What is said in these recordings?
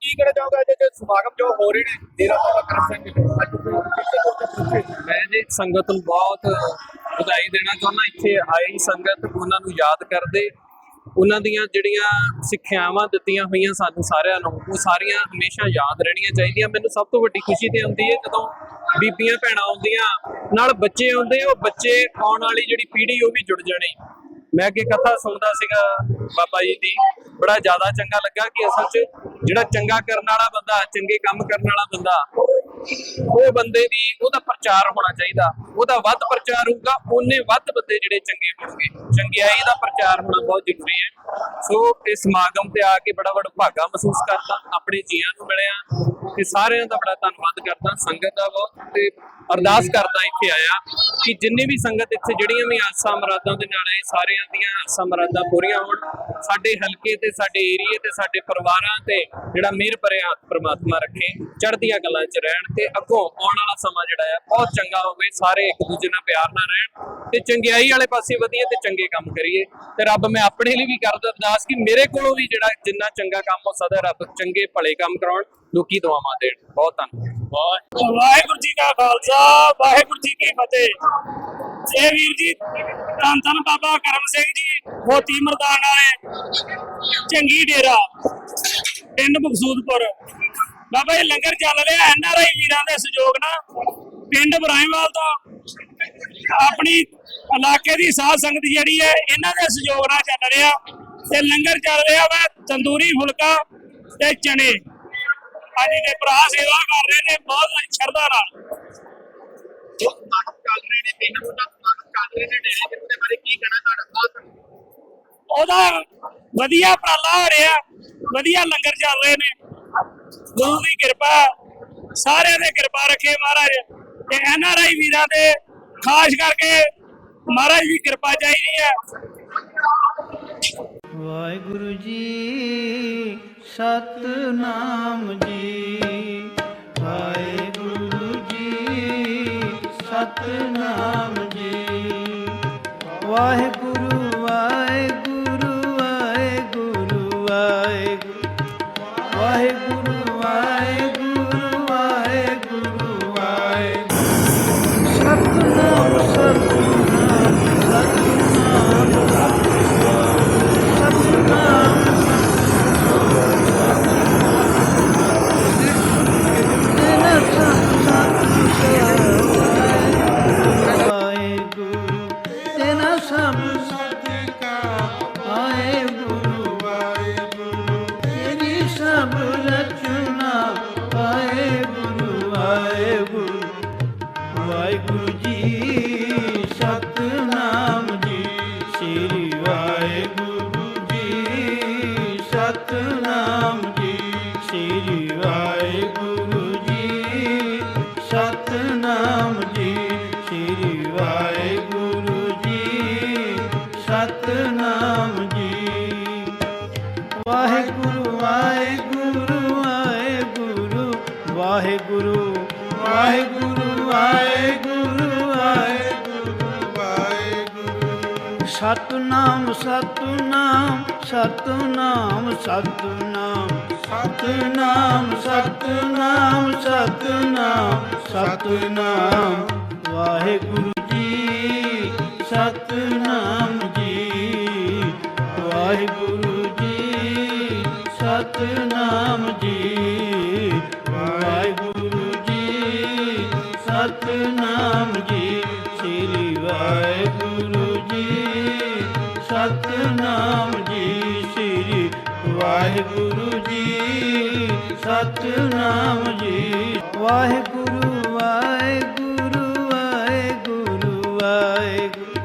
ਕੀ ਕਹਿਣਾ ਚਾਹੋਗੇ ਅੱਜ ਜੋ ਸਮਾਗਮ ਜੋ ਹੋ ਰਹੇ ਨੇ? ਡੇਰਾ ਬਾਬਾ ਕਰਮ ਸਿੰਘ ਮੈਂ ਜੀ ਸੰਗਤ ਨੂੰ ਬਹੁਤ ਵਧਾਈ ਦੇਣਾ ਚਾਹੁੰਦਾ। ਇੱਥੇ ਆਈ ਸੰਗਤ, ਉਹਨਾਂ ਨੂੰ ਯਾਦ ਕਰਦੇ। ਉਹਨਾਂ ਦੀਆਂ ਜਿਹੜੀਆਂ ਸਿੱਖਿਆਵਾਂ ਦਿੱਤੀਆਂ ਹੋਈਆਂ ਸਾਨੂੰ ਸਾਰਿਆਂ ਨੂੰ, ਉਹ ਸਾਰੀਆਂ ਹਮੇਸ਼ਾ ਯਾਦ ਰਹਿਣੀਆਂ ਚਾਹੀਦੀਆਂ। ਮੈਨੂੰ ਸਭ ਤੋਂ ਵੱਡੀ ਖੁਸ਼ੀ ਤੇ ਹੁੰਦੀ ਹੈ ਜਦੋਂ ਬੀਬੀਆਂ, ਭੈਣਾਂ ਆਉਂਦੀਆਂ, ਨਾਲ ਬੱਚੇ ਆਉਂਦੇ ਉਹ ਬੱਚੇ ਆਉਣ ਵਾਲੀ ਜਿਹੜੀ ਪੀੜ੍ਹੀ, ਉਹ ਵੀ ਜੁੜ ਜਾਣੀ। ਮੈਂ ਅੱਗੇ ਕਥਾ ਸੁਣਦਾ ਸੀਗਾ ਬਾਬਾ ਜੀ ਦੀ, ਬੜਾ ਜ਼ਿਆਦਾ ਚੰਗਾ ਲੱਗਾ ਕਿ ਅਸਲ 'ਚ ਜਿਹੜਾ ਚੰਗਾ ਕਰਨ ਵਾਲਾ ਬੰਦਾ, ਚੰਗੇ ਕੰਮ ਕਰਨ ਵਾਲਾ ਬੰਦਾ, ਉਹ ਬੰਦੇ ਦੀ ਉਹਦਾ ਪ੍ਰਚਾਰ ਹੋਣਾ ਚਾਹੀਦਾ। ਉਹਦਾ ਵੱਧ ਪ੍ਰਚਾਰ ਹੋਊਗਾ, ਉਹਨੇ ਵੱਧ ਬੰਦੇ ਜਿਹੜੇ ਚੰਗੇ ਹੋਣਗੇ। ਚੰਗਿਆਈ ਦਾ ਪ੍ਰਚਾਰ ਹੋਣਾ ਬਹੁਤ ਜ਼ਰੂਰੀ ਹੈ। ਸੋ ਇਸ ਸਮਾਗਮ ਤੇ ਆ ਕੇ ਬੜਾ ਬੜਾ ਭਾਗਾ ਮਹਿਸੂਸ ਕਰਦਾ, ਆਪਣੇ ਜੀਆਂ ਨੂੰ ਮਿਲਿਆ ਤੇ ਸਾਰਿਆਂ ਦਾ ਬੜਾ ਧੰਨਵਾਦ ਕਰਦਾ, ਸੰਗਤ ਦਾ ਬਹੁਤ ਤੇ ਅਰਦਾਸ ਕਰਦਾ ਇੱਥੇ ਆਇਆ ਕਿ ਜਿੰਨੇ ਵੀ ਸੰਗਤ ਇੱਥੇ ਜਿਹੜੀਆਂ ਵੀ ਆਸਾਂ ਮਰਾਦਾਂ ਦੇ ਨਾਲ ਆਏ, ਸਾਰਿਆਂ ਦੀਆਂ ਆਸਾਂ ਮਰਾਦਾਂ ਪੂਰੀਆਂ ਹੋਣ। ਸਾਡੇ ਹਲਕੇ ਤੇ, ਸਾਡੇ ਏਰੀਏ ਤੇ, ਸਾਡੇ ਪਰਿਵਾਰਾਂ ਤੇ ਜਿਹੜਾ ਮਿਹਰ ਭਰਿਆ ਹੱਥ ਪ੍ਰਮਾਤਮਾ ਰੱਖੇ, ਚੜ੍ਹਦੀਆਂ ਗੱਲਾਂ 'ਚ ਰਹਿਣ ਤੇ ਅੱਗੋਂ ਆਉਣ ਵਾਲਾ ਸਮਾਂ ਜਿਹੜਾ ਆ, ਬਹੁਤ ਚੰਗਾ ਹੋਵੇ, ਸਾਰੇ ਇੱਕ ਦੂਜੇ ਨਾਲ ਪਿਆਰ ਨਾਲ ਰਹਿਣ ਤੇ ਚੰਗਿਆਈ ਵਾਲੇ ਪਾਸੇ ਵਧੀਆ ਤੇ ਚੰਗੇ ਕੰਮ ਕਰੀਏ। ਤੇ ਰੱਬ ਮੈਂ ਆਪਣੇ ਲਈ ਵੀ ਕਰਦਾ ਅਰਦਾਸ ਕਿ ਮੇਰੇ ਕੋਲੋਂ ਵੀ ਜਿਹੜਾ ਜਿੰਨਾ ਚੰਗਾ ਕੰਮ ਹੋ ਸਕਦਾ, ਰੱਬ ਚੰਗੇ ਭਲੇ ਕੰਮ ਕਰਾਉਣ, ਲੋਕੀ ਦੁਆਵਾਂ ਦੇਣ। ਬਹੁਤ ਧੰਨਵਾਦ। ਵਾਹਿਗੁਰੂ ਜੀ ਕਾ ਖਾਲਸਾ, ਵਾਹਿਗੁਰੂ ਜੀ ਕੀ ਫਤਿਹ। ਇਹ ਵੀਰ ਜੀ, ਧੰਨ ਧੰਨ ਬਾਬਾ ਕਰਮ ਸਿੰਘ ਜੀ, ਮੋਤੀ ਮਰਦਾਨ ਵਾਲੇ ਚੰਗੀ ਡੇਰਾ, ਪਿੰਡ ਮਕਸੂਦਪੁਰ। ਬਾਬਾ ਇਹ ਲੰਗਰ ਚੱਲ ਰਿਹਾ, ਐਨ ਆਰ ਆਈ ਵੀਰਾਂ ਦੇ ਸਹਿਯੋਗ ਨਾਲ। ਪਿੰਡ ਇਬਰਾਹਿਮਵਾਲ ਤੋਂ ਆਪਣੀ ਇਲਾਕੇ ਦੀ ਸਾਧ ਸੰਗਤ ਜਿਹੜੀ ਹੈ, ਇਹਨਾਂ ਦੇ ਸਹਿਯੋਗ ਨਾਲ ਚੱਲ ਰਿਹਾ। ਤੇ ਲੰਗਰ ਚੱਲ ਰਿਹਾ ਵਾ, ਤੰਦੂਰੀ ਫੁਲਕਾ ਤੇ ਚਣੇ ਅੱਜ ਦੇ ਭਰਾ ਸੇਵਾ ਕਰ ਰਹੇ ਨੇ ਬਹੁਤ ਸ਼ਰਧਾ ਨਾਲ। ਜੋ ਸਮਾਗਮ ਚੱਲ ਰਹੇ ਨੇ ਤਿੰਨ ਰੋਜ਼ਾ ਸਮਾਗਮ ਚੱਲ ਰਹੇ ਨੇ ਡੇਰੇ ਦੇ ਉਹਦੇ ਬਾਰੇ ਕੀ ਕਹਿਣਾ ਤੁਹਾਡਾ? ਬਹੁਤ ਉਹਦਾ ਵਧੀਆ ਉਪਰਾਲਾ ਹੋ ਰਿਹਾ ਵਧੀਆ ਲੰਗਰ ਚੱਲ ਰਹੇ ਨੇ। ਗੁਰੂ ਦੀ ਕਿਰਪਾ ਸਾਰਿਆਂ ਦੇ ਕਿਰਪਾ ਰੱਖੇ ਮਹਾਰਾਜ। ਤੇ ਐਨ ਆਰ ਆਈ ਵੀਰਾਂ ਦੇ ਖਾਸ ਕਰਕੇ ਮਹਾਰਾਜ ਦੀ ਕਿਰਪਾ ਚਾਹੀਦੀ ਹੈ। ਵਾਹਿਗੁਰੂ ਜੀ ਸਤਨਾਮ ਜੀ ਵਾਹਿਗੁਰੂ ਜੀ ਸਤਨਾਮ ਜੀ। ਵਾਹਿਗੁਰੂ ਸਭ ਸਦਕਾ ਆਏ ਗੁਰੂ ਆਏ ਗੁਰੂ ਤੇਰੀ ਸਭ ਰਚਨਾ ਆਏ ਗੁਰੂ ਆਏ ਗੁਰੂ ਵਾਹਿਗੁਰੂ ਜੀ ਵਾਹਿਗੁਰੂ ਵਾਹਿਗੁਰੂ ਵਾਹਿਗੁਰੂ ਵਾਹਿਗੁਰੂ। ਵਾਹਿਗੁਰੂ ਸਤਨਾਮ ਸਤਨਾਮ ਸਤਨਾਮ ਸਤਨਾਮ। ਸਤਨਾਮ ਸਤਨਾਮ ਸਤਨਾਮ ਸਤਨਾਮ। ਵਾਹਿਗੁਰੂ ਜੀ, ਸਤਨਾਮ। ਸਤਨਾਮ ਜੀ, ਸ੍ਰੀ ਵਾਹਿਗੁਰੂ ਜੀ। ਸਤਨਾਮ ਜੀ। ਵਾਹਿਗੁਰੂ ਵਾਹਿਗੁਰੂ ਵਾਹਿਗੁਰੂ ਵਾਹਿਗੁਰੂ।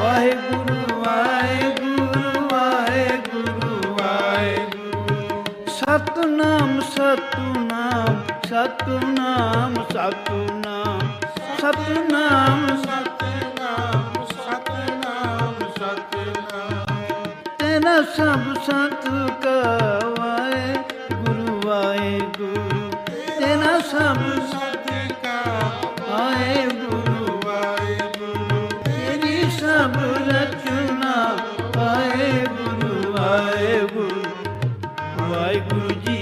ਵਾਹਿਗੁਰੂ ਵਾਹਿਗੁਰੂ ਵਾਹਿਗੁਰੂ ਵਾਹਿਗੁਰੂ। ਸਤਨਾਮ ਸਤਨਾਮ ਸਤਨਾਮ ਸਤਨਾਮ। ਸਤਨਾਮ ਸਤਨਾਮ ਸਭ ਸੰਤ ਕਵਾਏ, ਗੁਰੂ ਆਏ ਗੁਰੂ। ਤੇਨਾ ਸਭ ਸੰਤ ਕਵਾਏ, ਗੁਰੂ ਆਏ ਗੁਰੂ। ਤੇਰੀ ਸਭ ਰਚਨਾ ਆਏ ਗੁਰੂ ਆਏ ਗੁਰੂ। ਵਾਹਿਗੁਰੂ ਜੀ